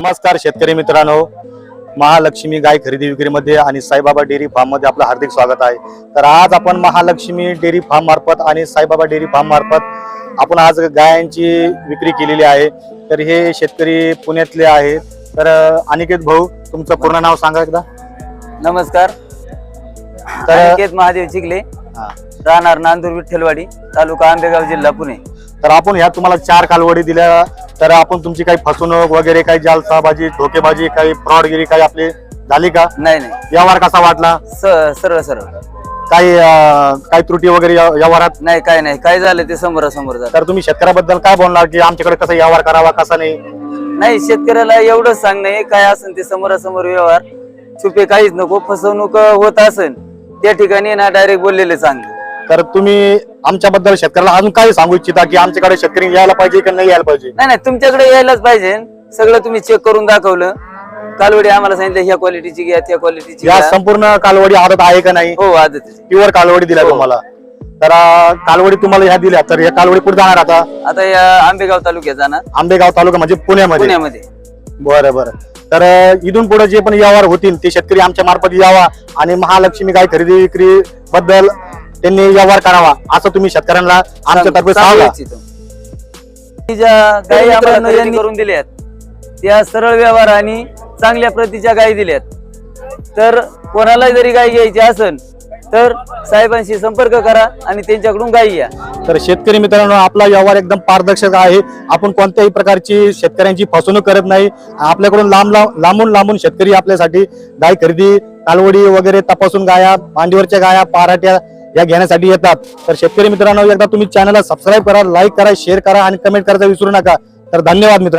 नमस्कार शेतकरी मित्रांनो. महालक्ष्मी गाय खरेदी विक्रीमध्ये आणि साईबाबा डेअरी फार्ममध्ये आपलं हार्दिक स्वागत आहे. तर आज आपण महालक्ष्मी डेअरी फार्म मार्फत आणि साईबाबा डेअरी फार्म मार्फत आपण आज गायांची विक्री केलेली आहे. तर हे शेतकरी पुण्यातले आहेत तर अनिकेत भाऊ तुमचं पूर्ण नाव सांगा एकदा. नमस्कार. तर- अनिकेत महादेव चिखले. राहणार नांदूर विठ्ठलवाडी तालुका आंबेगाव जिल्हा पुणे. तर आपण ह्या तुम्हाला चार कालवडी दिल्या. तर आपण तुमची काही फसवणूक वगैरे काही जालसाबाजी धोकेबाजी काही फ्रॉडगिरी काही आपली झाली का? नाही नाही. व्यवहार कसा वाटला? सरळ सरळ. काही काही त्रुटी वगैरे व्यवहारात? नाही काय नाही. काय झालं ते समोरासमोर झालं. तर तुम्ही शेतकऱ्याबद्दल काय बोलणार की आमच्याकडे कसा व्यवहार करावा कसा नाही? नाही शेतकऱ्याला एवढंच सांगणे काय असेल ते समोरासमोर व्यवहार. छुपे काहीच नको फसवणूक होत असेल. त्या ठिकाणी ना डायरेक्ट बोललेले चांगले. तर तुम्ही आमच्याबद्दल शेतकऱ्याला अजून काय सांगू इच्छिता की आमच्याकडे शेतकरी यायला पाहिजे की नाही यायला पाहिजे? नाही नाही तुमच्याकडे यायलाच पाहिजे. सगळं तुम्ही चेक करून दाखवलं. कालवडी आम्हाला सांगितलं ह्या क्वालिटीची घ्या त्या क्वालिटीची या घ्या. संपूर्ण कालवडी आदत आहे का नाही? हो आदत प्युअर कालवडी दिल्या हो. तुम्हाला. तर अं, कालवडी तुम्हाला ह्या दिल्या. तर या कालवडी कुठे जाणार आता? आता या आंबेगाव तालुक्यात जाणार. आंबेगाव तालुका म्हणजे पुण्यामध्ये. पुण्यामध्ये. बरं बरं. तर अं, इथून पुढे जे पण व्यवहार होतील ते शेतकरी आमच्या मार्फत यावा आणि महालक्ष्मी गाय खरेदी विक्री बद्दल त्यांनी व्यवहार करावा असं तुम्ही शेतकऱ्यांना आमच्या तर्फे सांगू. ज्या गायी आम्हाला करून दिल्यात. त्या सरळ व्यवहार आणि चांगल्या प्रतीच्या गायी दिल्यात. तर कोणाला जरी गाय घ्यायची असेल तर साहेबांशी संपर्क करा आणि त्यांच्याकडून गायी घ्या. तर शेतकरी मित्रांनो आपला व्यवहार एकदम पारदर्शक आहे. आपण कोणत्याही प्रकारची शेतकऱ्यांची फसवणूक करत नाही. आपल्याकडून लांब लांब लांबून लांबून शेतकरी आपल्यासाठी गाय खरेदी कालवडी वगैरे तपासून गाया मांडीवरच्या गाया पाराट्या या घेण्यासाठी येतात. तर शेतकरी मित्रांनो एकदा तुम्ही चॅनलला सबस्क्राईब करा लाईक करा शेअर करा आणि कमेंट करायचं विसरू नका. तर धन्यवाद मित्र